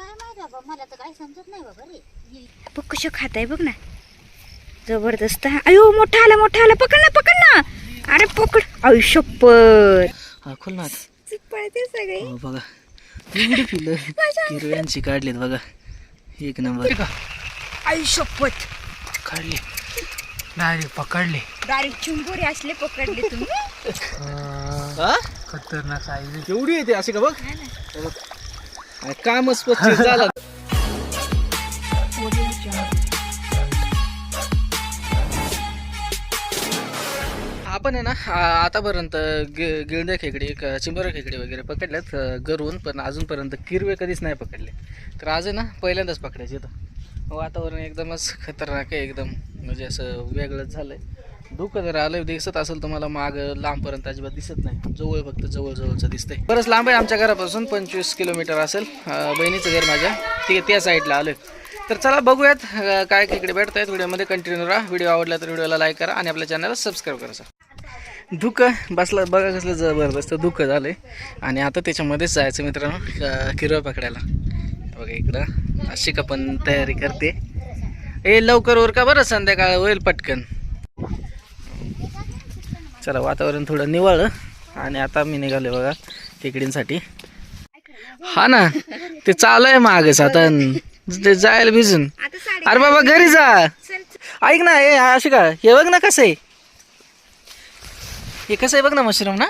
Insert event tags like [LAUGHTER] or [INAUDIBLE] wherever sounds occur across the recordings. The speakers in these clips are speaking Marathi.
काय माहिती बाबा मला तर काही समजत नाही बाबा रे. ये. बघ कसं खात आहे बघ ना. जबरदस्त हा. अयो मोठा आला मोठा आला. पकड ना पकड ना. अरे पकड. अयो शप्पथ हा खोल ना आता. पळते सगळे. हो बघा. एवढी पिलं हिरव्यांची काढलीत बघा. एक नंबर. आई शप्पथ. काढली. डायरेक्ट पकडले. डायरेक्ट चिंबोरी असले पकडले तुम्ही. [LAUGHS] खतरनाक आहे केवढी येते अशी का बघ? हे कामच पच्चीस झाला. आपण आहे ना आतापर्यंत गि गिळद्या खेकडे क- चिंबोऱ्या खेकडे वगैरे पकडल्यात गरवून गरून पण अजूनपर्यंत किरवे कधीच नाही पकडले. तर आज आहे ना पहिल्यांदाच पकडायचे तर वातावरण एकदमच खतरनाक आहे एकदम. म्हणजे असं वेगळंच झालं आहे धुकं जर आलं दिसत असेल तुम्हाला माग लांबपर्यंत अजिबात दिसत नाही. जवळ फक्त जवळ जवळचं दिसतंय. बरंच लांब आहे आमच्या घरापासून पंचवीस किलोमीटर असेल. बहिणीचं घर माझ्या. ते त्या साईडला आलोय. तर चला बघूयात काय इकडे भेटत आहेत व्हिडिओमध्ये कंटिन्यू राहा. व्हिडिओ आवडला तर व्हिडिओला लाईक करा आणि आपल्या चॅनलला सबस्क्राईब करा सर. धुकं बसला बघा कसलं जबरदस्त धुकं झालंय. आणि आता त्याच्यामध्येच जायचं मित्रांनो अं, किरवा पकडायला. बघा इकडं अशी का पण तयारी करते. ए लवकर वर का बरं संध्याकाळ होईल पटकन. चला वातावरण थोडं निवळ आणि आता मी निघाले बघा खेकडींसाठी. हा ना ते चालू आहे मागच आता. ते जायला भिजून. अरे बाबा घरी जा. ऐक ना हे अशी का हे बघ ना कसं आहे. हे कसं आहे बघ ना मशरूम ना.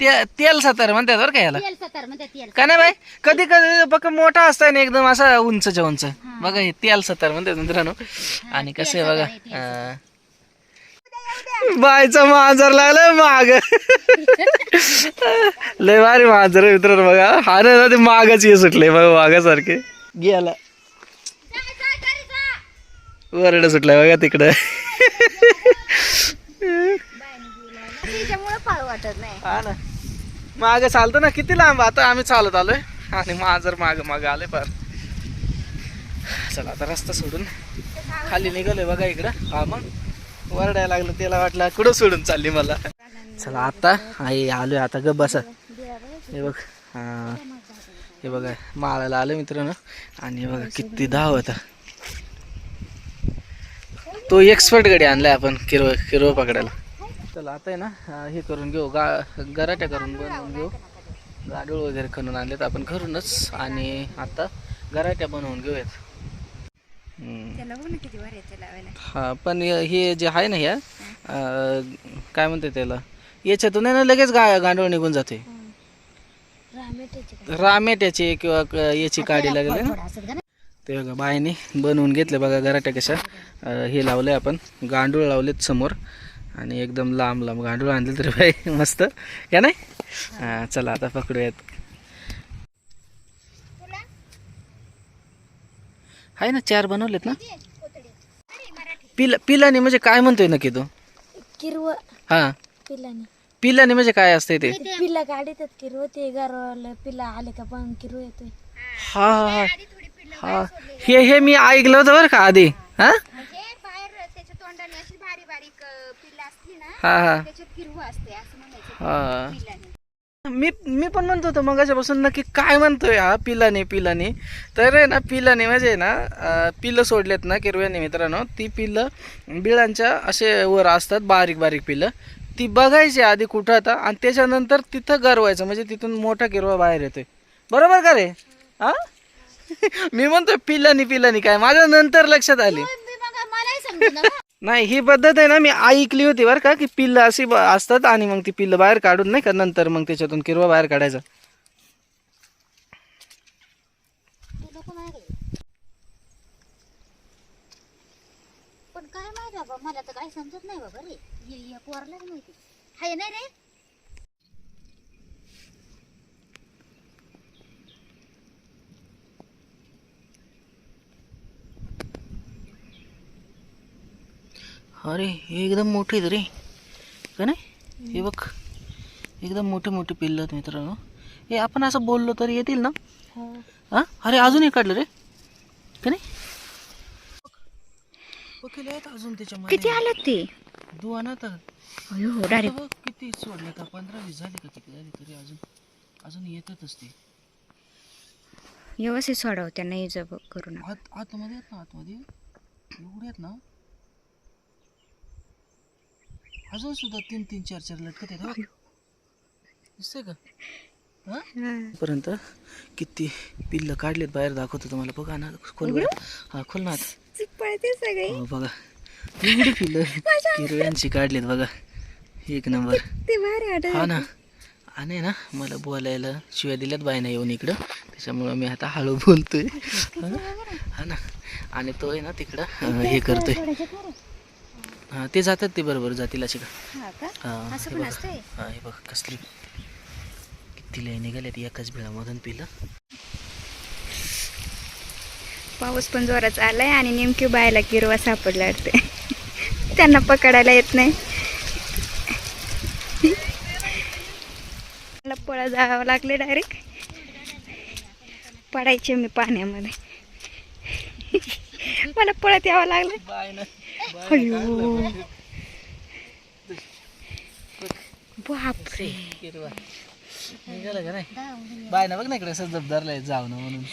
ते तेल सातार म्हणतात बरं का याला. का नाही बाई? कधी कधी बघ मोठा असताय ना एकदम असा उंचच्या उंच. बघा हे तेल सतार म्हणतात मित्रांनो. आणि कसं आहे बघा. बायचा मांजर लागलाय माग. लय भारी मांजर आहे मित्रांनो बघा. हा ना ते मागच ये सुटले बघा मागासारखे. गेला. वरड सुटलाय बघा तिकडं. हा ना. माग चालतो ना किती लांब? आता आम्ही चालत आलोय. आणि मांजर माग माग आले पार चला आता रस्ता सोडून खाली निघालोय बघा इकडं. हा मग. वरडायला लागलं त्याला वाटलं कुठं सोडून चालली मला. चला आता आई आलोय आता ग बसा. हे बघ हे. बघा माळायला आलं मित्रांनो. आणि बघा किती धाव होता तो एक्सपर्ट गडी आणलाय आपण किरव किरव पकडायला. चला आता आहे ना हे करून घेऊ गा गराट्या करून बनवून घेऊ. गाडूळ वगैरे खणून आणलेत आपण घरूनच. आणि आता गराट्या बनवून घेऊयात. त्याला बघ ना किती वर येते लावायला हा पण हे जे आहे ना ह्या अं, काय म्हणते त्याला? याच्यातून आहे ना लगेच गा गांडूळ निघून जाते. रामेट्याची किंवा क- याची काडी लागेल ना? का ते बघा बायने बनवून घेतले बघा गराट्या कशा. अं, हे लावलंय आपण. गांडूळ लावलेत समोर. आणि एकदम लांब लांब गांडूळ आणले तरी बाई मस्त. का नाही हा चला आता पकडूयात. आहे ना चार बनवलेत ना? पिला पिलानी म्हणजे काय म्हणतोय नक्की तू? किरव. हा. पिलाने. पिलानी म्हणजे काय असते ते? पिला गाडीतात किरव ते गारवाला पिला आले का पण किरव येतोय. हा हा हा. हे. हे मी ऐकलं होतं बरं का आधी. हा? म्हणजे बाहेर त्याच्या तोंडाने अशी बारीक बारीक पिल्ला असली ना हा हा. त्याच्यात किरवा असते असं म्हणायचं. हा. मी मी पण म्हणतो होतो मगाच्यापासून नक्की काय म्हणतोय हा पिलाने पिलाने. तर आहे ना पिलाने म्हणजे ना पिलं सोडलेत ना किरव्याने मित्रांनो. ती पिलं बिळांच्या असे वर असतात बारीक बारीक पिलं. ती बघायची आधी कुठं आता आणि त्याच्यानंतर तिथं गरवायचं. म्हणजे तिथून मोठा किरवा बाहेर येतोय. बरोबर का रे? हा? [LAUGHS] मी म्हणतोय पिलानी पिलानी काय? माझ्या नंतर लक्षात आली. नाही ही पद्धत आहे ना मी ऐकली होती बरं का की पिल्लं अशी असतात आणि मग ती पिल्लं बाहेर काढून नाही का नंतर मग त्याच्यातून किरवा बाहेर काढायचा. पण काय माहिती बाबा मला तर काय समजत नाही बाबा रे. एक ये माहिती. हाय नाही रे. अरे हे एकदम मोठे आहेत रे. का नाही? हे बघ. एकदम मोठे मोठे पिल्लं आहेत मित्रांनो. हे आपण असं बोललो तर येतील ना? हा. अरे अजून एक काढलं रे. का नाही? आहेत अजून त्याच्यामध्ये. किती आलं ते? दुवा ना तर अयो डायरेक्ट. बघ किती सोडले का? पंधरा वीस झाले का? किती झाले तरी अजून. अजून येतातच ते. व्यवस्थित सोडावं त्यांना इजा ब- करू नका. आत आतमध्ये आहेत ना आतमध्ये एवढे आहेत ना. अजून सुद्धा तीन तीन चार चार लटकत आहेत. हो. दिसतंय का? पर्यंत किती पिल्ल काढलेत बाहेर दाखवतो तुम्हाला. बघा ना खोल बरं. हा खोल ना आत. पळते सगळे. हो, बघा. एवढी पिल्ल किरव्यांची काढलेत बघा. एक नंबर. ते भारी वाटत हा ना. आणि ना मला बोलायला शिवाय दिल्यात बायना येऊन इकडं. त्याच्यामुळं मी आता हळू बोलतोय. हा ना? हा ना. आणि तो आहे ना तिकडं अं, हे करतोय. हा ते जातात ते बरोबर जातील अशी का? हा का? हा असं हे पण बघा. असतंय? हा हे बघ कसली किती लय निघाल्यात एकाच बिळामधून पिलं. पाऊस पण जोरात आलाय आणि नेमकी बायला किरवा सापडला वाटते त्यांना पकडायला येत नाही. मला पळा जावं लागले डायरेक्ट पडायचे मी पाण्यामध्ये. मला पळत यावं लागलं बाय ना. अयो बापरे. किरवा निघालं का नाही बाय ना बघ ना इकडे असं जाऊ ना म्हणून.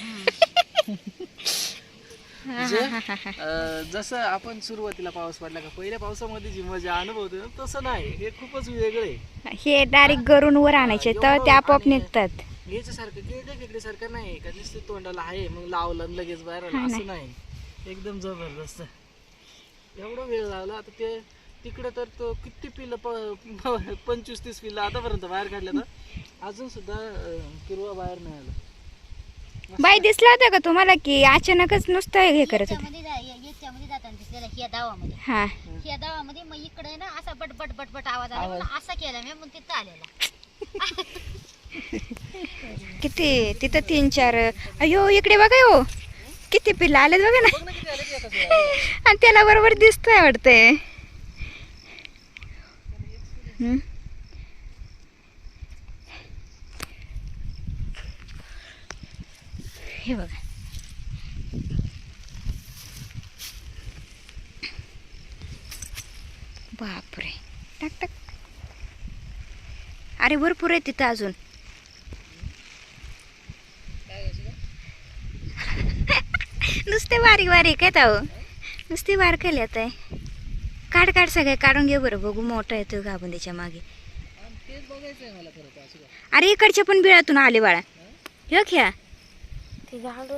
म्हणजे जसं आपण सुरुवातीला पाऊस पडला का पहिल्या पावसामध्ये जी मजा अनुभवतो ना तसं नाही. हे खूपच वेगळं. हे डायरेक्ट गरून वर आणायचे तर ते आपोआप निघतात. याच्यासारखं किरड्या खेकडी सारखं नाही का नुसतं तोंडाला आहे मग लावलं लगेच बाहेर असं नाही. एकदम जबरदस्त. एवढा वेळ लावला आता ते तिकडे तर तो किती पिलं प [LAUGHS] पंचवीस तीस पिलं आतापर्यंत बाहेर काढलं तर अजून सुद्धा किरवा बाहेर नाही आला. बाई दिसला होता का तुम्हाला की अचानकच नुसतं हे करत होते? याच्यामध्ये जा- या- याच्यामध्ये जाताना दिसलेला ह्या दावामध्ये. हा. ह्या दावामध्ये मग इकडे ना असा बट बट बट बट आवाज आला. म्हणून असा केला मी मग तिथं आलेला. [LAUGHS] किती? तिथं तीन चार. अयो इकडे बघा हो किती पिल्ला आलेत बघा ना. [LAUGHS] आणि त्याला बरोबर दिसतंय वाटतंय. हे बघा. बापरे. टाक टाक. अरे भरपूर आहे तिथं अजून. नुसते बारीक बारीक आहेत अहो. नुसते बारकाले आता. आहे काढ काढ सगळे काढून घे बरं बघू मोठा येतो गाभून त्याच्यामागे. अरे इकडच्या पण बिळातून आले बाळा. हे घ्या. ते गाडू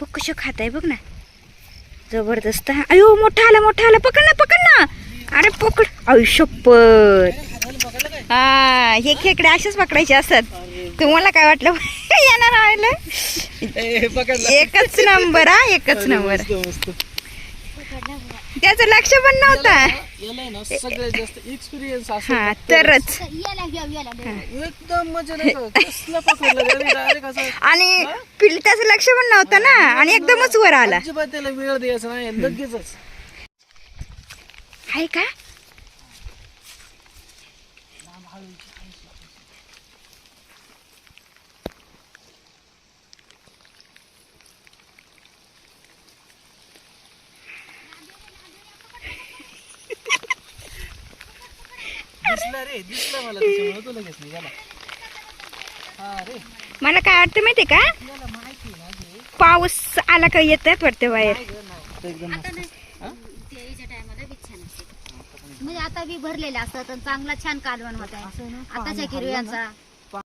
बघ कसं खात आहे बघ ना. जबरदस्त. अयो मोठा आला मोठा आला. पकड ना पकड ना. अरे पकड. आयुष्यपत हा हे खेकडे असेच पकडायचे असतात. तुम्हाला काय वाटलं? येणार आलं पकडला एकच नंबर हा एकच नंबर. त्याचं लक्ष पण नव्हता. हा तरच. याला घ्या याला घ्या एकदम मजा नाही का? कसलं पकडलं डायरेक्ट असं आणि पिल त्याचं लक्ष पण नव्हतं ना आणि एकदमच वर आला. वेळ द्यायचा आहे का? दिसला मला त्याच्यामुळे तो लगेच निघाला. हा रे. मला काय वाटतं माहितीये का? पाऊस आला का येत पडते बाहेर. एकदम मस्त ते याच्या टायमाला बी छान असते. म्हणजे आता बी भरलेले असतात आणि चांगला छान कालवण होत आहे आताच्या किरव्यांचा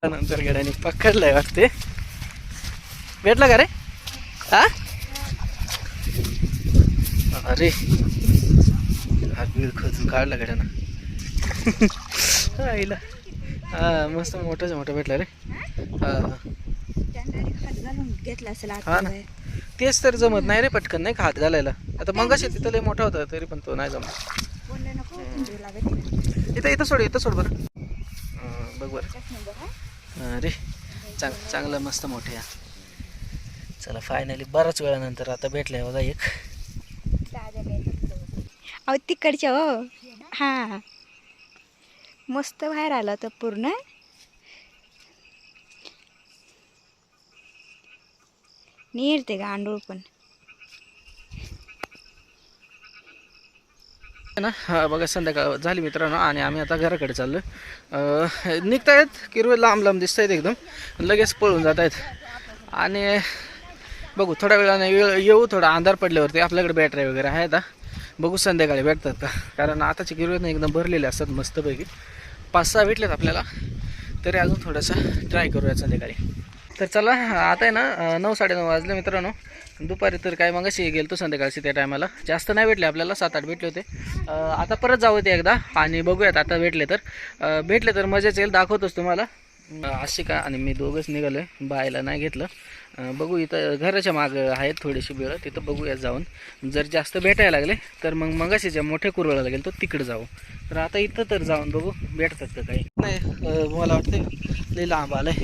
नंतर गड्याने पकडलाय वाटते. भेटला का रे? हा? अरे हा खोदून काढला गड्यानं. [LAUGHS] आईला हा मस्त मोठाच मोठा भेटला रे. हा हा. घेतला असेल हा ना. तेच तर जमत नाही रे पटकन नाही का हात घालायला. आता मगाशी तिथं लय मोठा होता तरी पण तो नाही जमत. इथं इथं सोड इथं सोड बरं. हा, बघ बरं. अरे चांग चांगलं मस्त मोठं या चला फायनली बऱ्याच वेळानंतर आता भेटलाय बघा एक. अहो तिकडच्या हो. हा. मस्त बाहेर आला तर पूर्ण. निरते गांडूळ पण. ना बघा संध्याकाळ झाली मित्रांनो आणि आम्ही आता घराकडे चाललो निघतायत किरवे लांब लांब दिसत आहेत एकदम. लगेच पळून जात आहेत आणि बघू थोड्या वेळाने येऊ येऊ थोडा अंधार पडल्यावरती आपल्याकडे बॅटरी वगैरे आहेत आता. बघू संध्याकाळी भेटतात का? कारण आताचे गिरवे एकदम भरलेले असतात मस्तपैकी. पाच सहा भेटलेत आपल्याला. तरी अजून थोडंसं ट्राय करूया संध्याकाळी. तर चला आता आहे ना नऊ साडेनऊ वाजले मित्रांनो. दुपारी तर काय मग अशी गेलो संध्याकाळची त्या टायमाला जास्त नाही भेटले आपल्याला सात आठ भेटले होते. आता परत जाऊ ते एकदा आणि बघूयात आता भेटले तर. भेटले तर मजाच येईल दाखवतोच तुम्हाला. आशिका आणि मी दोघंच निघालो आहे बायला नाही घेतलं. बघू इथं घराच्या मागं आहेत थोडीशी बिळं. तिथं बघूया जाऊन. जर जास्त भेटायला लागले तर मग मगाशी ज्या मोठ्या कुरवळा लागेल तो तिकडे जाऊ. तर आता इथं तर जाऊन बघू भेटतात का काही. नाही मला वाटतं लई लांब आलंय.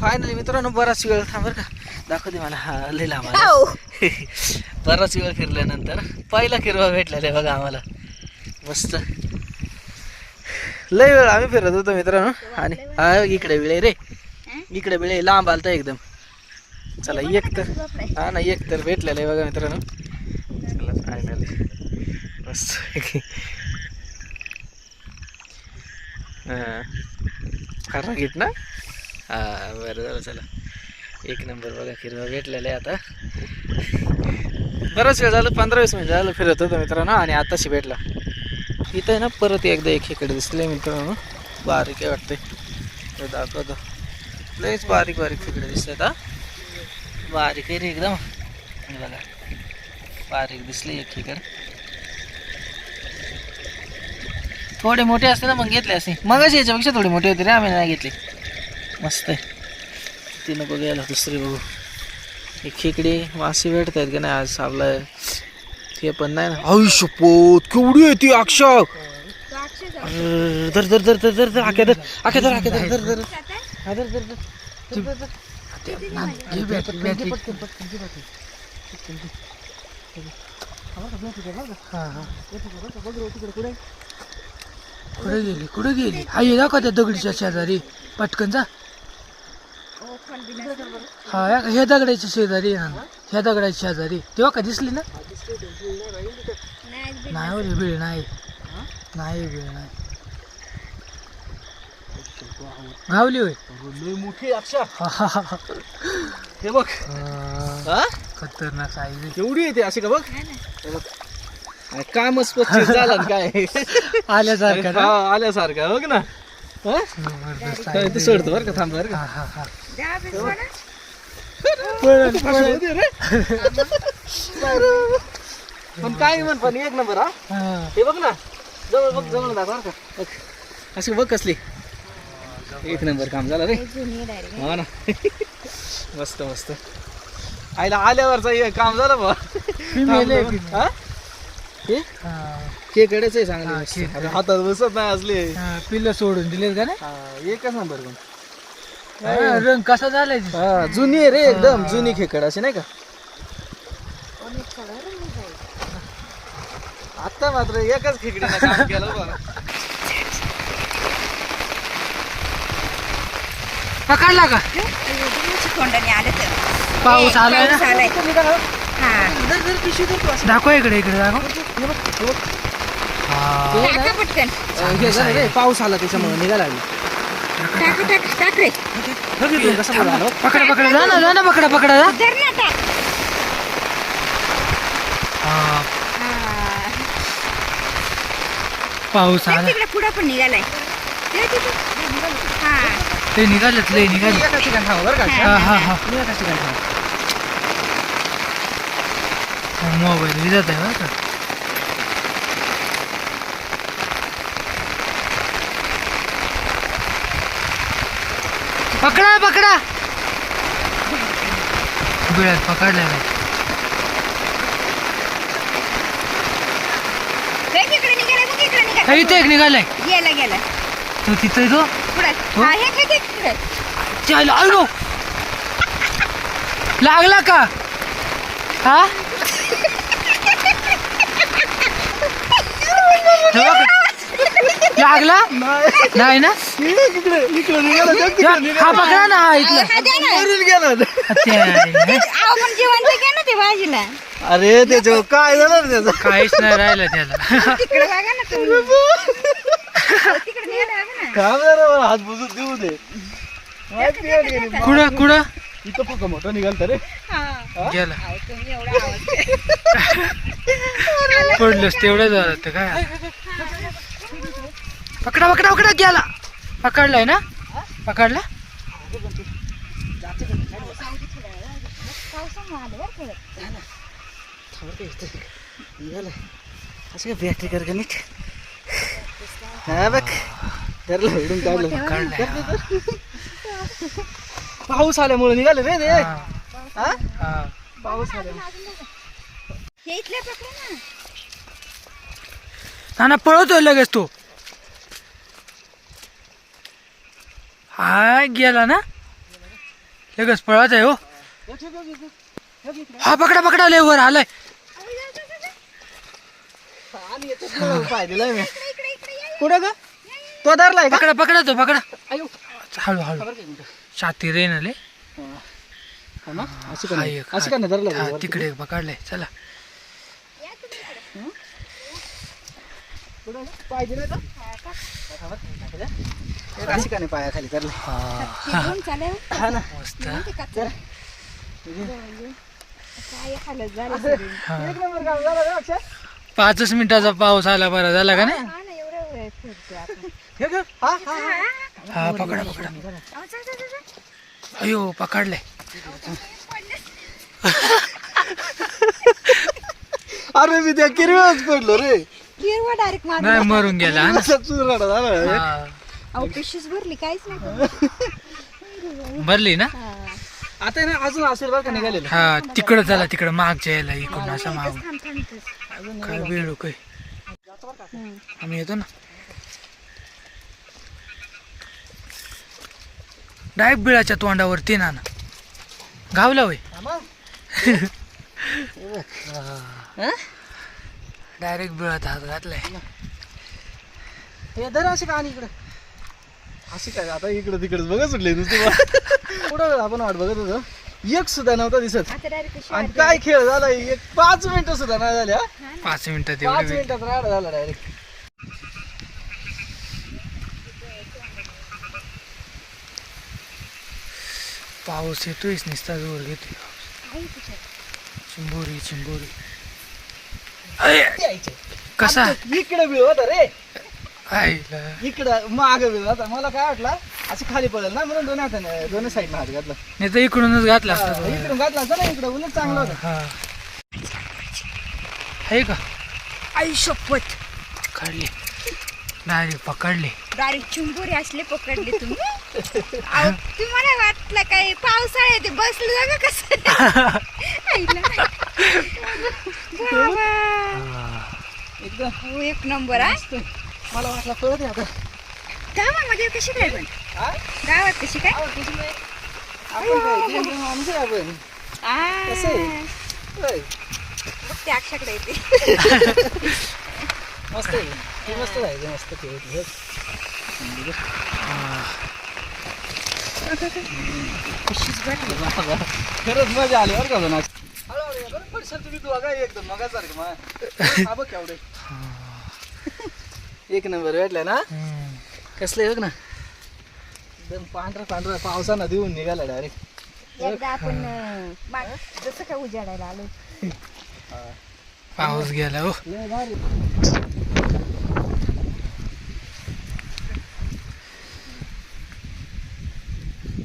फायनली मित्रांनो बराच वेळ थांब बरं का. दाखवते मला. हा लई लांब आलाय. [LAUGHS] बराच वेळ फिरल्यानंतर पहिला किरवा भेटलेला आहे बघा आम्हाला. मस्त. लय वेळ आम्ही फिरत होतो मित्रांनो. आणि हा इकडे वेळ रे. इकडे वेळ लांब आलता एकदम. चला एक तर हा ना एक तर भेटलेलं आहे बघा मित्रांनो. चला फायनली मस्त हां. घेत ना? हा बरं झालं चला. एक नंबर बघा किरवा भेटलेला आहे आता. बराच वेळ झालं पंधरा वीस मिनिट झालं फिरत होतो मित्रांनो आणि आताशी भेटला. इथं आहे ना परत एकदा एक खेकडे दिसले मित्रांनो. बारीक आहे वाटते हे दाखवतो लयच बारीक बारीक खेकडे दिसतात हा. बारीक आहे रे एकदम. बघा. बारीक दिसले एक खेकड थोडे मोठे असते ना मग घेतले असते मगाशी याच्यापेक्षा थोडे मोठे होते रे आम्ही नाही घेतले. मस्त आहे. ती नको घ्यायला दुसरी बघू. एक खेकडे मासे भेटत आहेत का नाही आज आपला ते पण नाही ना आयुष्य पोत केवढी आहे ती अक्षा धर धर धर धर धर धर आख्या धर आख्या धर आख्या धर धर धर हा, धर धर धर धर, धर, धर. ते, ना, घे बॅटरी, बॅटरी. पटकन, पटकन, घे बॅटरी. पटकन, घे. हा, बघा, बॅटरी घे, बघा. हा, हा. बॅटरी घे, बघा, बघ रे, तिकडे, कुठे कुठे गेली कुठे गेली ये दाखव त्या दगडीच्या शेजारी पटकन जा हा या- ह्या दगडाच्या शेजारी आहे ना. ह्या दगडाच्या शेजारी. तेव्हा का दिसली ना? नाही हो वेळ नाही. नाही वेळ नाही. गावली होय. मोठी अक्षा हा, हा, हा, हा. हे बघ. हा खतरनाक आहे केवढी येते अशी का बघ? हे अरे पच्चीस झाला ना काय? आल्यासारखं? हा, आल्यासारखा बघ ना. हा? ते सोडतो बरं का थांब बरं का. हा, हा, हा. पण काय म्हण पण एक नंबर हा? हा. हे बघ ना जवळ बघ जवळ दाखव बरं का. बघ अशी बघ कसली. एक नंबर काम झालं रे. हा ना. [LAUGHS] मस्त मस्त. आईला आल्यावरचा हे काम झालं बा Female आहे, female. हा? हे हा. खेकडेच आहे चांगले हा. खेकडे. अरे हातात बसत नाही असले हा, पिल्लं सोडून दिलेत का ना हा, एकच नंबर पण हा, रंग कसा झालाय ते? हा जुनी आहे रे एकदम जुनी खेकड अशी नाही का आता मात्र एकच खेकडीनं काम केलं बा पकडला का पाऊस आलाय ना पाऊस आलाय. हा. दाखव इकडे इकडे दाखव. हा. टाका पटकन. हे झालं रे पाऊस आला त्याच्यामुळे निघायला लागली टाक टाक टाक रे. बघ इथून कसं बघा आलं. पकडा पकडा जा ना जा ना पकडा पकडा जा. धर ना टाक हा. पाऊस आला. तिकडे पुढे पण निघालाय. ते तिथे. हा. ते निघालेत लय निघाले एका ठिकाणी थांब बरं का. हा हा हा एका ठिकाणी थांब. मोबाईल विजत आहे बरं का? पकडा पकडा. बिळात पकडलेला इथे एक निघालाय. गेला गेला. तो तिथे तो? हो? चाल आलो. लागला का? हा. लागला? नाही ना? हा पकडा ना हा इथला हा. भाजीला? अरे त्याच्यावर काय झालं त्याचं? काहीच नाही राहिलं त्याला. काय बरं हात बुजून देऊ दे? कुठं कुठं? इथं फक्त मोठं निघाल रे. गेला. [LAUGHS] पडलंच तेवढं झालं तर काय? पकडा पकडा पकडा गेला. पकडलाय ना? पकडला? असं काय बॅटरी कर का नीट हा. बघ धरलं उडून काढलं पाऊस आल्यामुळे निघाले रे ते. हा? पाऊस आल्यामुळे हे इथल्या पकडा ना. ना पळवतोय लगेच तो. हा गेला ना? लगेच पळत आहे हो. हा पकडा पकडा लय वर आलाय. मी कुठं ग? तो धरलाय पकडा पकडा तो पकडा. अयो. हळू हळू. छाती रे ना ले हा ना? असं का नाही? एक, असं का नाही धरलं हा? तिकडे पकडलाय चला? पाय अशी का नाही पायाखाली धरलं हा ना मस्त चल. एक नंबर काम झालं रे अक्षय. पाचच मिनिटाचा पाऊस आला बरा झाला का नाही हे घे. हा, हा, हा. हा पकडा पकडा अयो पकडलाय अरे मी त्या किरव्याच पडलो रे. डायरेक्ट मार नाही मरून गेला. ना? [LAUGHS] असा चुराडा झाला रे. हा. अहो पिशवीच भरली काहीच नाही भरली ना? आता ना अजून असेल बरं का निघालेलं? हा तिकडं चला तिकडं मागच्या यायला इकडून असं माग काय वेळ काय आम्ही येतो ना? डायरेक्ट बिळाच्या तोंडावरती ना ना. गावला होय. डायरेक्ट बिळात हात घातलाय. हे धर अशी का आणि इकडे? अशी काय? आता इकडं तिकडे बघत सुटले नुसते पुढं आपण वाट बघत होतो. एक सुद्धा नव्हता दिसत. आता डायरेक्ट आणि काय खेळ झाला? एक पाच मिनिटं सुद्धा नाही झाल्या पाच मिनिटात पाच मिनिटात राडा झाला डायरेक्ट पाऊस येतोयच नुसता जोर घेतोय. चिंबोरी चिंबोरी. कसा? इकडे बी होता रे. इकडं माग बी होता. मला काय वाटलं असं खाली पडेल ना म्हणून दोन्ही हाताने दोन्ही साईडने हात घातला. नाही तर इकडूनच घातला. इकडून घातला असता ना इकडं उलट चांगलं होतं. हा. आहे का? आई शपथ. काढली. डायरेक्ट पकडले. डायरेक्ट चिंबुरी असले पकडले तुम्ही? अहो, तुम्हाला वाटलं काय पावसाळ्यात ते बसलं जागा कसं? आईला. बाबा. एकदम. हो, एक नंबर हा. मला वाटलं कळत आता. गावामध्ये कशी काय पण? हा? गावात कशी काय? आवड कशी नाही? आपण काय आमचं कसं आहे? होय. ते अक्षाकडे येते. [LAUGHS] मस्त आहे. ते मस्त आहे मस्त खेळ खरंच मजा आली बरं का बरं पडशाल तुम्ही एकदम मगासारखं मग हा बघ केवढे एक नंबर भेटला ना. कसले बघ ना? एकदम पांढरा पांढरा पावसानं देऊन निघाला डायरेक्ट एकदा आपण जसं काय उजाडायला आलो. पाऊस गेला हो.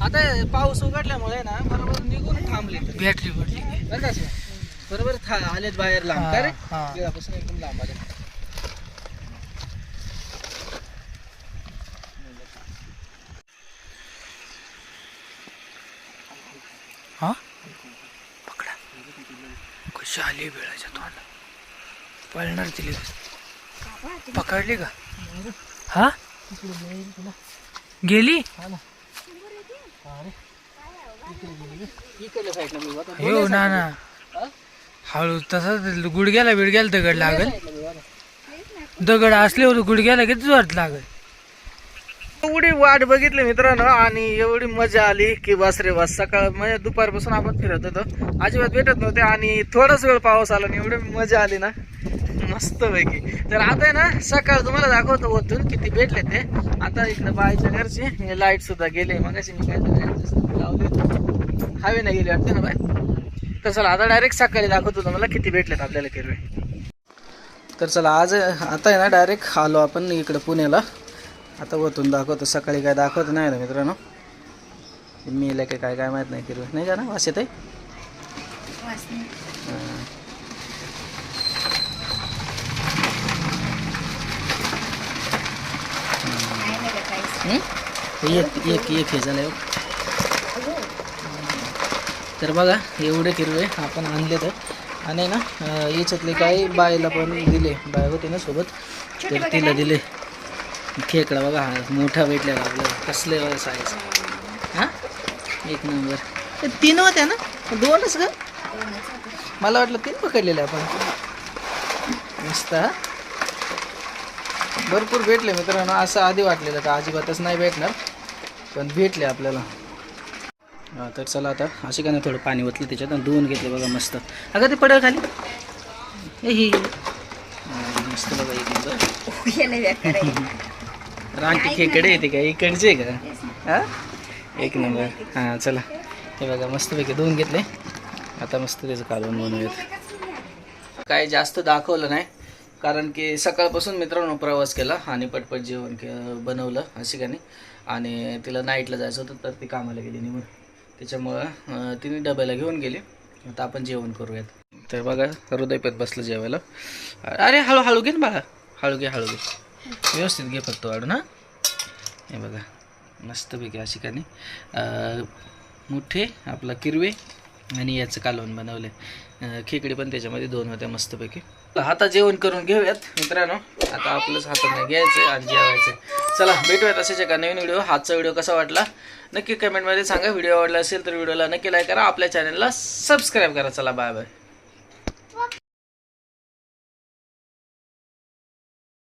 आता पाऊस उघडल्यामुळे ना बरोबर निघून थांबले. बॅटरी पडली बरं का असं? बरोबर था आलेत बाहेर लांब. का रे? हा, हा. गिळापासून एकदम लांब आले. हा? पकडा. कशी आली वेळाच्या तोंड. पळणार तिला. पकडली का? हा? गेली? बघू आता हो ना ना हळू तसंच गुडघ्याला बिडघ्याला दगड लागल. दगड असल्यावर गुडघ्याला किती जोरात लागल? एवढी वाट बघितली मित्रांनो आणि एवढी मजा आली की बस रे बस सकाळ म्हणजे दुपारपासून आपण फिरत होतो. अजिबात भेटत नव्हते आणि थोडाच वेळ पाऊस आला आणि एवढी मजा आली ना. मस्त पैकी तर आता आहे ना सकाळ तुम्हाला दाखवतो वतून किती भेटले ते. आता इकडं बायच्या घरचे लाइट सुद्धा गेले. मग मी काय लावले. हवे नाही गेले वाटते ना बाय तर चला आता डायरेक्ट सकाळी दाखवतो तुम्हाला किती भेटलेत आपल्याला किरवे तर चला आज आता आहे ना डायरेक्ट आलो आपण इकडं पुण्याला. आता वतून दाखवतो सकाळी काय दाखवत नाही ना मित्रांनो. मेलं काय काय काय माहीत नाही किरवे नाही का ना वास येत आहे एक एक एक हे झालं तर बघा एवढे किरवे आपण आणले तर. आणि ना याच्यातले काही बायला पण दिले. बाय होते ना सोबत. तर तिला दिले. खेकडा बघा हा मोठा भेटलेला आपल्याला कसले साईज हां? एक नंबर तीन होत्या ना? दोनच का? मला वाटलं तीन पकडलेले आपण. मस्त भरपूर भेटले मित्रांनो. असं आधी वाटलेलं तर अजिबातच नाही भेटणार. पण भेटले आपल्याला. हां तर चला आता. असे का नाही थोडं पाणी ओतलं त्याच्यात आणि धुवून घेतले बघा मस्त. अगं ते पडेल खाली. हे ही. मस्त बघा एक नंबर [LAUGHS] रानटी खेकडे येते का? इकडचे का? हा? एक नंबर. हां चला. हे बघा मस्तपैकी धुवून घेतले. आता मस्त त्याचं कालवून बनवूयात. काय जास्त दाखवलं नाही कारण की सकाळपासून मित्रांनो प्रवास केला आणि पटपट जेवण के बनवलं अशी का नाही? आणि तिला नाईटला जायचं होतं तर ती कामाला गेली निघून त्याच्यामुळं तिने डब्याला घेऊन गेली. आता आपण जेवण करूयात. तर बघा हृदयपेत बसलं जेवायला. अरे हळू हळू घे ना बाळा. हळू घे हळू घे. व्यवस्थित घे फक्त वाढून हां. हे बघा मस्तपैकी अशी का नाही मोठे आपला किरवे आणि याचं कालवण बनवलं आहे खेकडे पण त्याच्यामध्ये दोन होत्या मस्तपैकी आता जेवण करून घेऊयात मित्रांनो. आता आपलंच हातात घ्यायचं आणि जेवायचं. चला भेटूयात असेच एका नवीन व्हिडिओ. हातचा व्हिडिओ कसा वाटला? नक्की कमेंटमध्ये सांगा. व्हिडिओ आवडला असेल तर व्हिडिओला नक्की लाईक करा. आपल्या चॅनलला सबस्क्राईब करा. चला बाय बाय